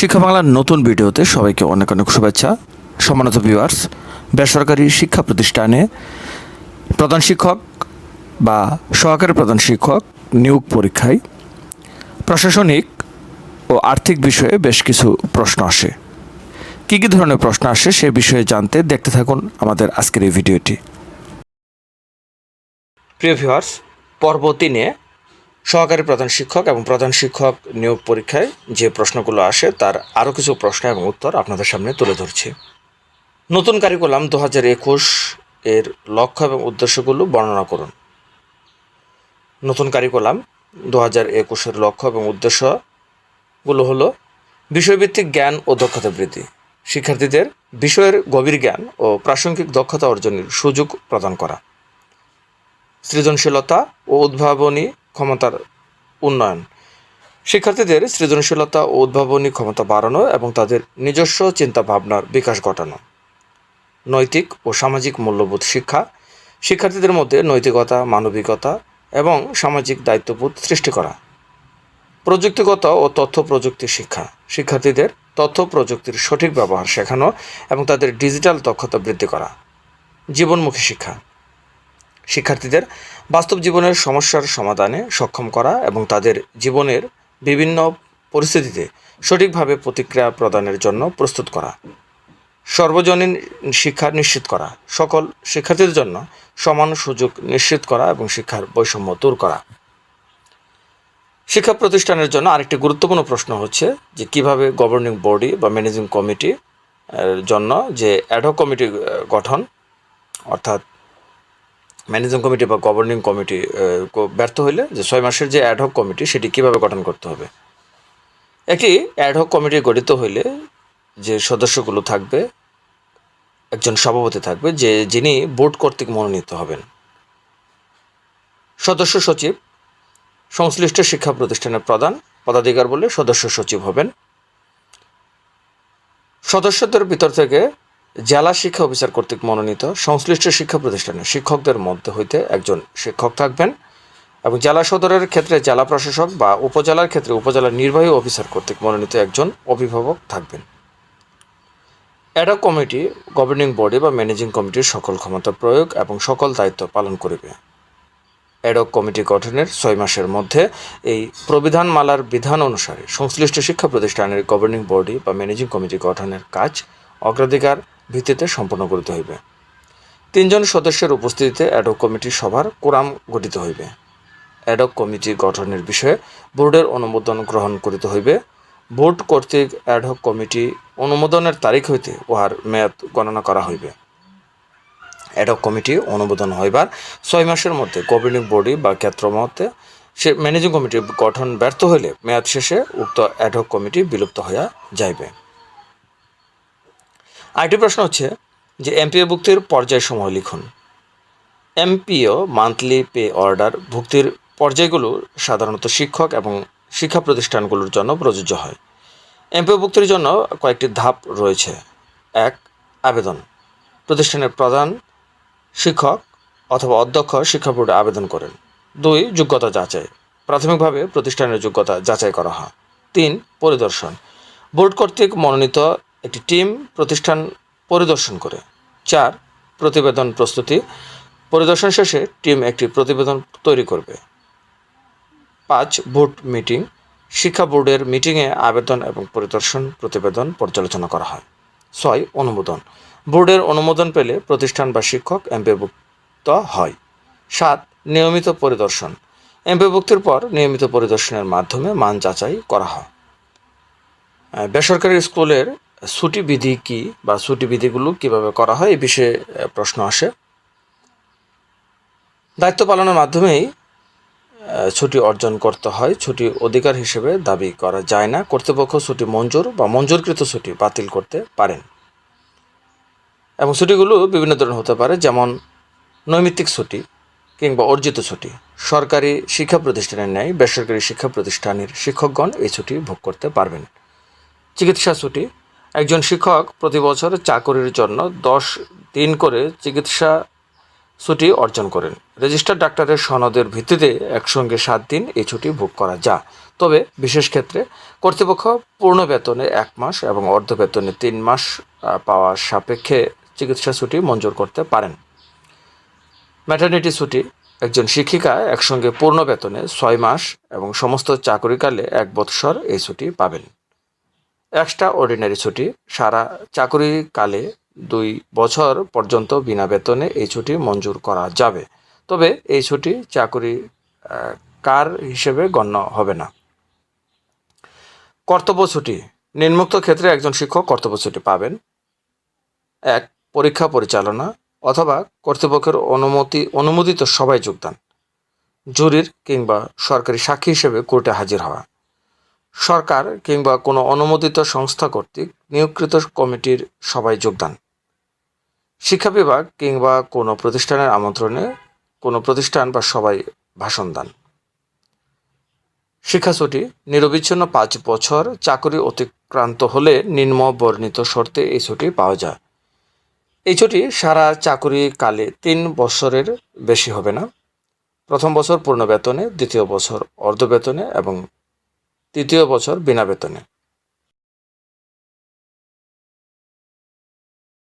শিক্ষা বাংলার নতুন ভিডিওতে সবাইকে অনেক অনেক শুভেচ্ছা। সম্মানিত ভিউয়ার্স বেসরকারি শিক্ষা প্রতিষ্ঠানে প্রধান শিক্ষক বা সহকারী প্রধান শিক্ষক নিয়োগ পরীক্ষায় প্রশাসনিক ও আর্থিক বিষয়ে বেশ কিছু প্রশ্ন আসে। কী কী ধরনের প্রশ্ন আসে সে বিষয়ে জানতে দেখতে থাকুন আমাদের আজকের এই ভিডিওটি। প্রিয় ভিউয়ার্স পর্ব তিনে সহকারী প্রধান শিক্ষক এবং প্রধান শিক্ষক নিয়োগ পরীক্ষায় যে প্রশ্নগুলো আসে, তার আরও কিছু প্রশ্ন এবং উত্তর আপনাদের সামনে তুলে ধরছি। নতুন কারিকুলাম দু হাজার একুশ এর লক্ষ্য এবং উদ্দেশ্যগুলো বর্ণনা করুন। নতুন কারিকুলাম দু হাজার একুশের লক্ষ্য এবং উদ্দেশ্যগুলো হলো বিষয়ভিত্তিক জ্ঞান ও দক্ষতা বৃদ্ধি। শিক্ষার্থীদের বিষয়ের গভীর জ্ঞান ও প্রাসঙ্গিক দক্ষতা অর্জনের সুযোগ প্রদান করা। সৃজনশীলতা ও উদ্ভাবনী ক্ষমতার উন্নয়ন। শিক্ষার্থীদের সৃজনশীলতা ও উদ্ভাবনী ক্ষমতা বাড়ানো এবং তাদের নিজস্ব চিন্তা ভাবনার বিকাশ ঘটানো। নৈতিক ও সামাজিক মূল্যবোধ শিক্ষা, শিক্ষার্থীদের মধ্যে নৈতিকতা, মানবিকতা এবং সামাজিক দায়িত্ববোধ সৃষ্টি করা। প্রযুক্তিগত ও তথ্য প্রযুক্তি শিক্ষা, শিক্ষার্থীদের তথ্য প্রযুক্তির সঠিক ব্যবহার শেখানো এবং তাদের ডিজিটাল দক্ষতা বৃদ্ধি করা। জীবনমুখী শিক্ষা শিক্ষার্থীদের বাস্তব জীবনের সমস্যার সমাধানে সক্ষম করা এবং তাদের জীবনের বিভিন্ন পরিস্থিতিতে সঠিকভাবে প্রতিক্রিয়া প্রদানের জন্য প্রস্তুত করা, সর্বজনীন শিক্ষা নিশ্চিত করা, সকল শিক্ষার্থীদের জন্য সমান সুযোগ নিশ্চিত করা এবং শিক্ষার বৈষম্য দূর করা। শিক্ষা প্রতিষ্ঠানের জন্য আরেকটি গুরুত্বপূর্ণ প্রশ্ন হচ্ছে যে কীভাবে গভর্নিং বডি বা ম্যানেজিং কমিটি জন্য যে অ্যাডহক কমিটি গঠন, অর্থাৎ ম্যানেজিং কমিটি বা গভর্নিং কমিটি ব্যর্থ হলে যে ছয় মাসের যে অ্যাডহক কমিটি সেটি কীভাবে গঠন করতে হবে? একটি অ্যাডহক কমিটি গঠিত হইলে যে সদস্যগুলো থাকবে, একজন সভাপতি থাকবে, যে যিনি বোর্ড কর্তৃক মনোনীত হবেন। সদস্য সচিব, সংশ্লিষ্ট শিক্ষা প্রতিষ্ঠানের প্রধান, পদাধিকার বলে সদস্য সচিব হবেন। সদস্যদের ভিতর থেকে জেলা শিক্ষা অফিসার কর্তৃক মনোনীত সংশ্লিষ্ট শিক্ষা প্রতিষ্ঠানের শিক্ষকদের মধ্যে হইতে একজন শিক্ষক থাকবেন এবং জেলা সদরের ক্ষেত্রে জেলা প্রশাসক বা উপজেলার ক্ষেত্রে উপজেলার নির্বাহী অফিসার কর্তৃক মনোনীত একজন অভিভাবক থাকবেন। Ad hoc committee governing body বা ম্যানেজিং কমিটির সকল ক্ষমতা প্রয়োগ এবং সকল দায়িত্ব পালন করিবে। অ্যাডক কমিটি গঠনের ছয় মাসের মধ্যে এই প্রবিধানমালার বিধান অনুসারে সংশ্লিষ্ট শিক্ষা প্রতিষ্ঠানের গভর্নিং বডি বা ম্যানেজিং কমিটি গঠনের কাজ অগ্রাধিকার ভিত্তিতে সম্পন্ন করিতে হইবে। তিনজন সদস্যের উপস্থিতিতে অ্যাডক কমিটির সভার কোরাম গঠিত হইবে। অ্যাডক কমিটি গঠনের বিষয়ে বোর্ডের অনুমোদন গ্রহণ করিতে হইবে। বোর্ড কর্তৃক অ্যাডহক কমিটি অনুমোদনের তারিখ হইতে উহার মেয়াদ গণনা করা হইবে। অ্যাডক কমিটি অনুমোদন হইবার ছয় মাসের মধ্যে গভর্নিং বডি বা ক্ষেত্রমতে সে ম্যানেজিং কমিটি গঠন ব্যর্থ হইলে মেয়াদ শেষে উক্ত অ্যাডহক কমিটি বিলুপ্ত হইয়া যাইবে। আরেকটি প্রশ্ন হচ্ছে যে এমপিও ভুক্তির পর্যায়সমূহ লিখুন। এমপিও মান্থলি পে অর্ডার ভুক্তির পর্যায়গুলো সাধারণত শিক্ষক এবং শিক্ষা প্রতিষ্ঠানগুলোর জন্য প্রযোজ্য হয়। এমপিও ভুক্তির জন্য কয়েকটি ধাপ রয়েছে। এক, আবেদন। প্রতিষ্ঠানের প্রধান শিক্ষক অথবা অধ্যক্ষ শিক্ষা বোর্ডে আবেদন করেন। দুই, যোগ্যতা যাচাই। প্রাথমিকভাবে প্রতিষ্ঠানের যোগ্যতা যাচাই করা হয়। তিন, পরিদর্শন। বোর্ড কর্তৃক মনোনীত একটি টিম প্রতিষ্ঠান পরিদর্শন করে। চার, প্রতিবেদন প্রস্তুতি। পরিদর্শন শেষে টিম একটি প্রতিবেদন তৈরি করবে। পাঁচ, বোর্ড মিটিং। শিক্ষা বোর্ডের মিটিংয়ে আবেদন এবং পরিদর্শন প্রতিবেদন পর্যালোচনা করা হয়। ছয়, অনুমোদন। বোর্ডের অনুমোদন পেলে প্রতিষ্ঠান বা শিক্ষক এমপিভুক্ত হয়। সাত, নিয়মিত পরিদর্শন। এমপিভুক্তির পর নিয়মিত পরিদর্শনের মাধ্যমে মান যাচাই করা হয়। বেসরকারি স্কুলের ছুটি বিধি কি বা ছুটি বিধিগুলো কীভাবে করা হয়, এ বিষয়ে প্রশ্ন আসে। দায়িত্ব পালনের মাধ্যমেই ছুটি অর্জন করতে হয়। ছুটি অধিকার হিসেবে দাবি করা যায় না। কর্তৃপক্ষ ছুটি মঞ্জুর বা মঞ্জুরকৃত ছুটি বাতিল করতে পারেন। এবং ছুটিগুলো বিভিন্ন ধরনের হতে পারে, যেমন নৈমিত্তিক ছুটি কিংবা অর্জিত ছুটি। সরকারি শিক্ষা প্রতিষ্ঠানের ন্যায় বেসরকারি শিক্ষা প্রতিষ্ঠানের শিক্ষকগণ এই ছুটি ভোগ করতে পারবেন। চিকিৎসা ছুটি একজন শিক্ষক প্রতি বছর চাকরির জন্য দশ দিন করে চিকিৎসা ছুটি অর্জন করেন। রেজিস্টার ডাক্তারের সনদের ভিত্তিতে একসঙ্গে সাত দিন এই ছুটি ভোগ করা যায় তবে বিশেষ ক্ষেত্রে কর্তৃপক্ষ পূর্ণ বেতনে এক মাস এবং অর্ধ বেতনে তিন মাস পাওয়ার সাপেক্ষে চিকিৎসা ছুটি মঞ্জুর করতে পারেন। ম্যাটারনিটি ছুটি, একজন শিক্ষিকা একসঙ্গে পূর্ণ বেতনে ছয় মাস এবং সমস্ত চাকরিকালে এক বৎসর এই ছুটি পাবেন। এক্সট্রা অর্ডিনারি ছুটি। সারা চাকরিকালে দুই বছর পর্যন্ত বিনা বেতনে এই ছুটি মঞ্জুর করা যাবে। তবে এই ছুটি চাকরি কার হিসেবে গণ্য হবে না। কর্তব্য ছুটি। নিম্নোক্ত ক্ষেত্রে একজন শিক্ষক কর্তব্য ছুটি পাবেন। এক, পরীক্ষা পরিচালনা অথবা কর্তৃপক্ষের অনুমতি, অনুমোদিত সবাই যোগদান। জুরির কিংবা সরকারি সাক্ষী হিসেবে কোর্টে হাজির হওয়া। সরকার কিংবা কোনো অনুমোদিত সংস্থা কর্তৃক নিয়োগকৃত কমিটির সবাই যোগদান। শিক্ষা বিভাগ কিংবা কোনো প্রতিষ্ঠানের আমন্ত্রণে কোনো প্রতিষ্ঠান বা সবাই ভাষণ দান। শিক্ষা ছুটি, নিরবিচ্ছিন্ন পাঁচ বছর চাকরি অতিক্রান্ত হলে নিম্ন বর্ণিত শর্তে এই ছুটি পাওয়া যায়। এই ছুটি সারা চাকরি কালে তিন বছরের বেশি হবে না। প্রথম বছর পূর্ণ বেতনে, দ্বিতীয় বছর অর্ধ বেতনে এবং তৃতীয় বছর বিনা বেতনে।